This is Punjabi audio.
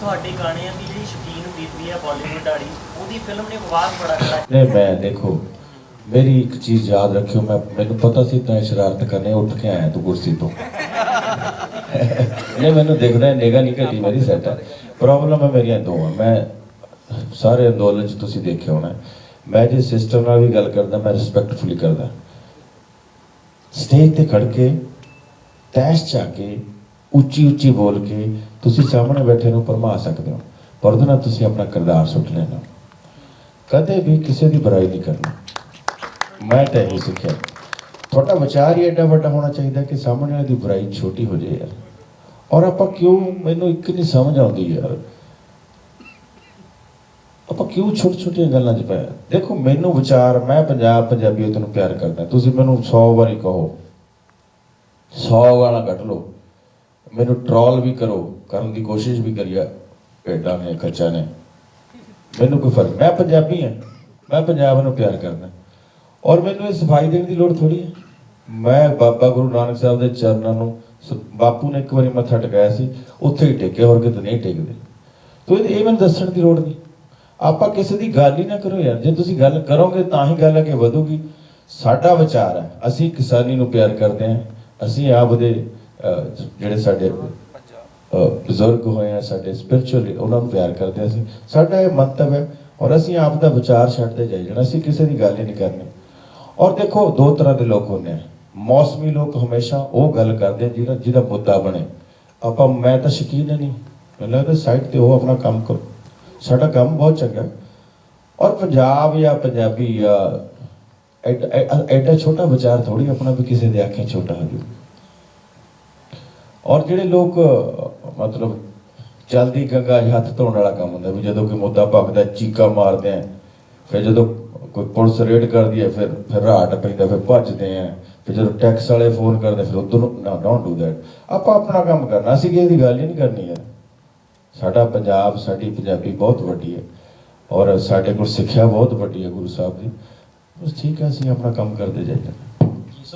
ਤੁਹਾਡੇ ਗਾਣਿਆਂ ਦੀ ਜਿਹੜੀ ਸ਼ੌਕੀਨ ਬੀਬੀ ਹੈ ਬਾਲੀਵੁੱਡ ਵਾਲੀ, ਉਹਦੀ ਫਿਲਮ ਨੇ ਆਵਾਜ਼ ਬੜਾ ਕਰਾ ਨਹੀਂ, ਮੈਂ ਦੇਖੋ, ਮੇਰੀ ਇੱਕ ਚੀਜ਼ ਯਾਦ ਰੱਖਿਓ, ਮੈਂ, ਮੈਨੂੰ ਪਤਾ ਸੀ ਤਾਂ ਸ਼ਰਾਰਤ ਕਰਨੇ, ਉੱਠ ਕੇ ਆਇਆ ਤੂੰ ਕੁਰਸੀ ਤੋਂ। ਇਹ ਮੈਨੂੰ ਦਿਖਦਾ ਨਿਗਾ ਨਹੀਂ ਘਟੀ ਮੇਰੀ ਸੈਟ ਹੈ। ਪ੍ਰੋਬਲਮ ਹੈ ਮੇਰੀਆਂ ਦੋ ਆ ਮੈਂ ਸਾਰੇ ਅੰਦੋਲਨ ਚ ਤੁਸੀਂ ਦੇਖਿਆ ਹੋਣਾ ਮੈਂ ਜੇ ਸਿਸਟਮ ਨਾਲ ਵੀ ਗੱਲ ਕਰਦਾ, ਮੈਂ ਰਿਸਪੈਕਟਫੁਲੀ ਕਰਦਾ। ਸਟੇਜ ਤੇ ਖੜ ਕੇ, ਤੈਸ਼ ਚਾ ਕੇ ਉੱਚੀ ਉੱਚੀ ਬੋਲ ਕੇ ਤੁਸੀਂ ਸਾਹਮਣੇ ਬੈਠੇ ਨੂੰ ਪਰਮਾ ਸਕਦੇ ਹੋ, ਪਰ ਉਹਦੇ ਨਾਲ ਤੁਸੀਂ ਆਪਣਾ ਕਿਰਦਾਰ ਸੁੱਟ ਲੈਣਾ। ਕਦੇ ਵੀ ਕਿਸੇ ਦੀ ਬੁਰਾਈ ਨਹੀਂ ਕਰਨੀ। ਮੈਂ ਤਾਂ ਇਹ ਸਿੱਖਿਆ। ਤੁਹਾਡਾ ਵਿਚਾਰ ਹੀ ਐਡਾ ਵੱਡਾ ਹੋਣਾ ਚਾਹੀਦਾ ਕਿ ਸਾਹਮਣੇ ਵਾਲੇ ਦੀ ਬੁਰਾਈ ਛੋਟੀ ਹੋ ਜਾਏ ਯਾਰ। ਔਰ ਆਪਾਂ ਕਿਉਂ ਮੈਨੂੰ ਇੱਕ ਨਹੀਂ ਸਮਝ ਆਉਂਦੀ ਯਾਰ। ਆਪਾਂ ਕਿਉਂ ਛੋਟੀ ਛੋਟੀਆਂ ਗੱਲਾਂ 'ਚ ਪਏ ਦੇਖੋ, ਮੈਨੂੰ ਵਿਚਾਰ, ਮੈਂ ਪੰਜਾਬ ਪੰਜਾਬੀਅਤ ਨੂੰ ਪਿਆਰ ਕਰਦਾ। ਤੁਸੀਂ ਮੈਨੂੰ 100 ਵਾਰੀ ਕਹੋ। 100 ਗਾਲਾਂ ਕੱਢ ਲਓ। ਮੈਨੂੰ ਟਰੋਲ ਵੀ ਕਰੋ, ਕਰਨ ਦੀ ਕੋਸ਼ਿਸ਼ ਵੀ ਕਰੀਆ ਭੇਡਾਂ ਨੇ ਕੱਚਾ ਨੇ। ਮੈਨੂੰ ਕੋਈ ਫ਼ਰਕ ਮੈਂ ਪੰਜਾਬੀ ਹਾਂ। ਮੈਂ ਪੰਜਾਬ ਨੂੰ ਪਿਆਰ ਕਰਦਾ। ਔਰ ਮੈਨੂੰ ਇਹ ਸਫ਼ਾਈ ਦੇਣ ਦੀ ਲੋੜ ਥੋੜੀ ਹੈ। ਮੈਂ ਬਾਬਾ ਗੁਰੂ ਨਾਨਕ ਸਾਹਿਬ ਦੇ ਚਰਨਾਂ ਨੂੰ ਸ- ਬਾਪੂ ਨੇ ਇੱਕ ਵਾਰੀ ਮੱਥਾ ਟਿਕਾਇਆ ਸੀ। ਉੱਥੇ ਹੀ ਟੇਕਿਆ ਹੋਰ ਕਿਤੇ ਨਹੀਂ ਟੇਕਦੇ। ਤੋ ਇਹ ਇਹ ਮੈਨੂੰ ਦੱਸਣ ਦੀ ਲੋੜ ਨਹੀਂ। ਆਪਾਂ ਕਿਸੇ ਦੀ ਗੱਲ ਹੀ ਨਾ ਕਰੋ ਯਾਰ। ਜੇ ਤੁਸੀਂ ਗੱਲ ਕਰੋਗੇ ਤਾਂ ਹੀ ਗੱਲ ਅੱਗੇ ਵਧੂਗੀ। ਸਾਡਾ ਵਿਚਾਰ ਹੈ। ਅਸੀਂ ਕਿਸਾਨੀ ਨੂੰ ਪਿਆਰ ਕਰਦੇ ਹਾਂ। ਅਸੀਂ ਆਪ ਦੇ ਜਿਹੜੇ ਸਾਡੇ ਬਜ਼ੁਰਗ ਹੋਏ ਆ, ਸਾਡੇ ਸਪਿਰਚੁਅਲ ਉਹਨਾਂ ਨੂੰ ਪਿਆਰ ਕਰਦੇ ਹਾਂ ਅਸੀਂ। ਸਾਡਾ ਇਹ ਮੰਤਵ ਹੈ, ਔਰ ਅਸੀਂ ਆਪ ਦਾ ਵਿਚਾਰ ਛੱਡਦੇ ਜਾਈ ਜਾਣਾ ਅਸੀਂ ਕਿਸੇ ਦੀ ਗੱਲ ਹੀ ਨਹੀਂ ਕਰਨੀ। ਔਰ ਦੇਖੋ, ਦੋ ਤਰ੍ਹਾਂ ਦੇ ਲੋਕ ਹੁੰਦੇ ਆ। ਮੌਸਮੀ ਲੋਕ ਹਮੇਸ਼ਾ ਉਹ ਗੱਲ ਕਰਦੇ ਜਿਹੜਾ ਜਿਹਦਾ ਮੁੱਦਾ ਬਣੇ। ਆਪਾਂ, ਮੈਂ ਤਾਂ ਸ਼ਕੀਨ ਨਹੀਂ। ਮੈਨੂੰ ਲੱਗਦਾ ਸਾਈਡ ਤੇ ਉਹ ਆਪਣਾ ਕੰਮ ਕਰੋ। ਸਾਡਾ ਕੰਮ ਬਹੁਤ ਚੰਗਾ ਔਰ ਪੰਜਾਬ ਜਾਂ ਪੰਜਾਬੀ ਜਾਂ ਐਡਾ- ਐਡਾ ਛੋਟਾ ਵਿਚਾਰ ਥੋੜੀ ਆਪਣਾ ਵੀ ਕਿਸੇ ਦੇ ਆਖੇ ਛੋਟਾ ਹੋ ਜੂ ਔਰ ਜਿਹੜੇ ਲੋਕ ਮਤਲਬ ਜਲਦੀ ਗੰਗਾ ਹੱਥ ਧੋਣ ਵਾਲਾ ਕੰਮ ਹੁੰਦਾ, ਵੀ ਜਦੋਂ ਕੋਈ ਮੁੱਦਾ ਭਖਦਾ, ਚੀਕਾ ਮਾਰਦੇ ਆ, ਫਿਰ ਜਦੋਂ ਕੋਈ ਪੁਲਿਸ ਰੇਡ ਕਰਦੀ ਹੈ, ਫਿਰ ਫਿਰ ਰਾਟ ਪੈਂਦਾ, ਫਿਰ ਭੱਜਦੇ ਆ, ਫਿਰ ਜਦੋਂ ਟੈਕਸ ਵਾਲੇ ਫੋਨ ਕਰਦੇ, ਫਿਰ ਉਦੋਂ ਨੂੰ, ਨਾ ਡੋਂਟ ਡੂ ਦੈਟ ਆਪਾਂ ਆਪਣਾ ਕੰਮ ਕਰਨਾ, ਅਸੀਂ ਕਿਸੇ ਦੀ ਗੱਲ ਹੀ ਨਹੀਂ ਕਰਨੀ ਯਾਰ। ਸਾਡਾ ਪੰਜਾਬ, ਸਾਡੀ ਪੰਜਾਬੀ ਬਹੁਤ ਵੱਡੀ ਹੈ, ਔਰ ਸਾਡੇ ਕੋਲ ਸਿੱਖਿਆ ਬਹੁਤ ਵੱਡੀ ਹੈ ਗੁਰੂ ਸਾਹਿਬ ਦੀ। ਬਸ ਠੀਕ ਹੈ, ਅਸੀਂ ਆਪਣਾ ਕੰਮ ਕਰਦੇ ਜਾਈਏ।